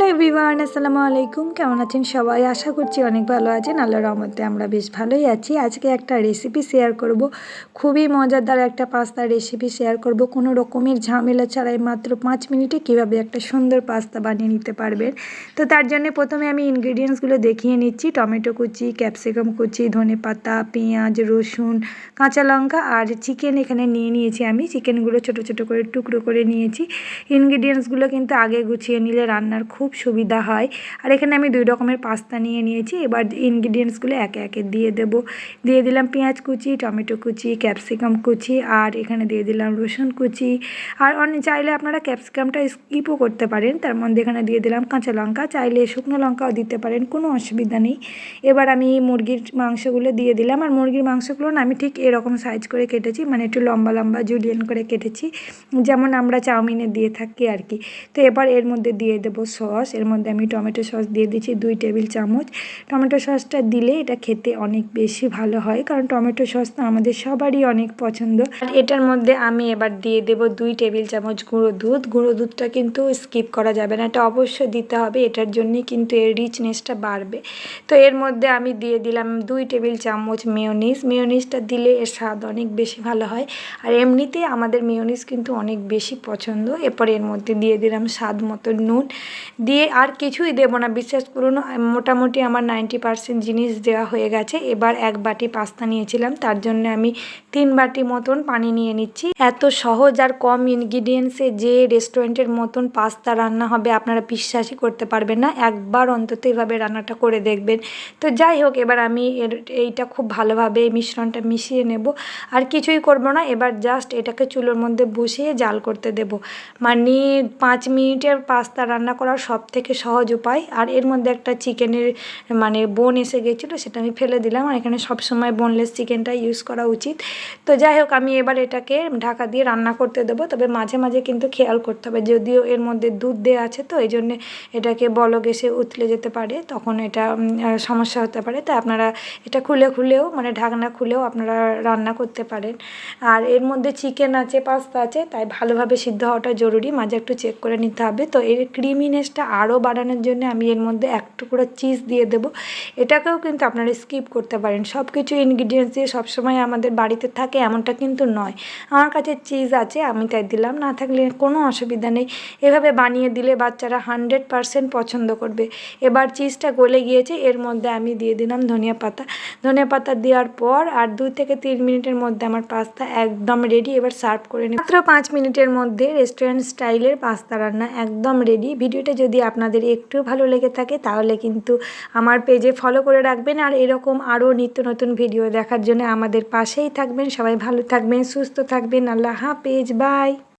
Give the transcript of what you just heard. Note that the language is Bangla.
হ্যালো এভরিওয়ান, আসসালামু আলাইকুম। কেমন আছেন সবাই? আশা করছি অনেক ভালো আছেন। আল্লাহর রহমতে আমরা বেশ ভালোই আছি। আজকে একটা রেসিপি শেয়ার করব। খুবই মজাদার একটা পাস্তার রেসিপি শেয়ার করব। কোনো রকমের ঝামেলা ছাড়াই মাত্র পাঁচ মিনিটে কীভাবে একটা সুন্দর পাস্তা বানিয়ে নিতে পারবেন। তো তার জন্য প্রথমে আমি ইনগ্রিডিয়েন্টসগুলো দেখিয়ে নিচ্ছি। টমেটো কুচি ক্যাপসিকাম কুচি, ধনে পাতা, পেঁয়াজ, রসুন, কাঁচা লঙ্কা আর চিকেন এখানে নিয়ে নিয়েছি আমি। চিকেনগুলো ছোট ছোট করে টুকরো করে নিয়েছি। ইনগ্রিডিয়েন্টসগুলো কিন্তু আগে গুছিয়ে নিলে রান্নার খুব সুবিধা হয়। আর এখানে আমি দুই রকমের পাস্তা নিয়ে নিয়েছি। এবার ইনগ্রিডিয়েন্টসগুলো একে একে দিয়ে দেব। দিয়ে দিলাম পেঁয়াজ কুচি, টমেটো কুচি ক্যাপসিকাম কুচি, আর এখানে দিয়ে দিলাম রসুন কুচি। আর অনেক চাইলে আপনারা ক্যাপসিকামটা স্কিপও করতে পারেন। তার মধ্যে এখানে দিয়ে দিলাম কাঁচা লঙ্কা। চাইলে শুকনো লঙ্কাও দিতে পারেন, কোনো অসুবিধা নেই। এবার আমি মুরগির মাংসগুলো দিয়ে দিলাম। আর মুরগির মাংসগুলো না আমি ঠিক এরকম সাইজ করে কেটেছি মানে একটু লম্বা লম্বা জুলিয়ান করে কেটেছি। যেমন আমরা চাউমিনে দিয়ে থাকি আর কি। তো এবার এর মধ্যে দিয়ে দেবো সস। এর মধ্যে আমি টমেটো সস দিয়ে দিচ্ছি দুই টেবিল চামচ। টমেটো সসটা দিলে এটা খেতে অনেক বেশি ভালো হয়, কারণ টমেটো সস তো আমাদের সবারই অনেক পছন্দ। আর এটার মধ্যে আমি এবার দিয়ে দেব দুই টেবিল চামচ গুঁড়ো দুধ। গুঁড়ো দুধটা কিন্তু স্কিপ করা যাবে না, এটা অবশ্যই দিতে হবে, এটার জন্যই কিন্তু এর রিচনেসটা বাড়বে। তো এর মধ্যে আমি দিয়ে দিলাম দুই টেবিল চামচ মেয়নিজ। মেয়নিজটা দিলে এর স্বাদ অনেক বেশি ভালো হয়, আর এমনিতে আমাদের মেয়নিজ কিন্তু অনেক বেশি পছন্দ। এরপর এর মধ্যে দিয়ে দিলাম স্বাদ মতো নুন। দিয়ে আর কিছুই দেবো না। বিশ্বাস করুন, মোটামুটি আমার নাইনটি পারসেন্ট জিনিস দেওয়া হয়ে গেছে। এবার এক বাটি পাস্তা নিয়েছিলাম, তার জন্য আমি তিন বাটি মতন পানি নিয়ে নিচ্ছি। এত সহজ আর কম ইনগ্রিডিয়েন্টসে যে রেস্টুরেন্টের মতন পাস্তা রান্না হবে, আপনারা বিশ্বাসই করতে পারবেন না। একবার অন্তত এভাবে রান্নাটা করে দেখবেন। তো যাই হোক, এবার আমি এইটা খুব ভালোভাবে মিশ্রণটা মিশিয়ে নেব। আর কিছুই করব না, এবার জাস্ট এটাকে চুলোর মধ্যে বসিয়ে জাল করতে দেব। মানে পাঁচ মিনিটের পাস্তা রান্না করার সব থেকে সহজ উপায়। আর এর মধ্যে একটা চিকেনের মানে বোন এসে গেছিল, সেটা আমি ফেলে দিলাম। আর এখানে সবসময় বোনলেস চিকেনটা ইউজ করা উচিত। তো যাই হোক, আমি এবার এটাকে ঢাকা দিয়ে রান্না করতে দেবো। তবে মাঝে মাঝে কিন্তু খেয়াল করতে হবে, যদিও এর মধ্যে দুধ দেওয়া আছে তো এই জন্যে এটাকে বলক এসে উতলে যেতে পারে, তখন এটা সমস্যা হতে পারে। তাই আপনারা এটা খুলে খুলেও মানে ঢাকনা খুলেও আপনারা রান্না করতে পারেন। আর এর মধ্যে চিকেন আছে, পাস্তা আছে, তাই ভালোভাবে সিদ্ধ হওয়াটা জরুরি। মাঝে একটু চেক করে নিতে হবে। তো এর ক্রিমিনেসটা আরও বাড়ানোর জন্য আমি এর মধ্যে এক টুকরো চিজ দিয়ে দেবো। এটাকেও কিন্তু আপনারা স্কিপ করতে পারেন। সব কিছু ইনগ্রিডিয়েন্টস দিয়ে সবসময় আমাদের বাড়িতে থাকে এমনটা কিন্তু নয়। আমার কাছে চিজ আছে, আমি তাই দিলাম। না থাকলে কোনো অসুবিধা নেই। এভাবে বানিয়ে দিলে বাচ্চারা হান্ড্রেড পারসেন্ট পছন্দ করবে। এবার চিজটা গলে গিয়েছে, এর মধ্যে আমি দিয়ে দিলাম ধনিয়া পাতা। ধনিয়া পাতা দেওয়ার পর আর দুই থেকে তিন মিনিটের মধ্যে আমার পাস্তা একদম রেডি এবার সার্ভ করে নিই। মাত্র পাঁচ মিনিটের মধ্যে রেস্টুরেন্ট স্টাইলের পাস্তা রান্না একদম রেডি ভিডিওটা যদি আপনাদের একটু ভালো লেগে থাকে, তাহলে কিন্তু আমার পেজে ফলো করে রাখবেন। আর এরকম আরও নিত্য নতুন ভিডিও দেখার জন্য আমাদের পাশেই থাকবেন। সবাই ভালো থাকবেন, সুস্থ থাকবেন। আল্লাহ হাফেজ বাই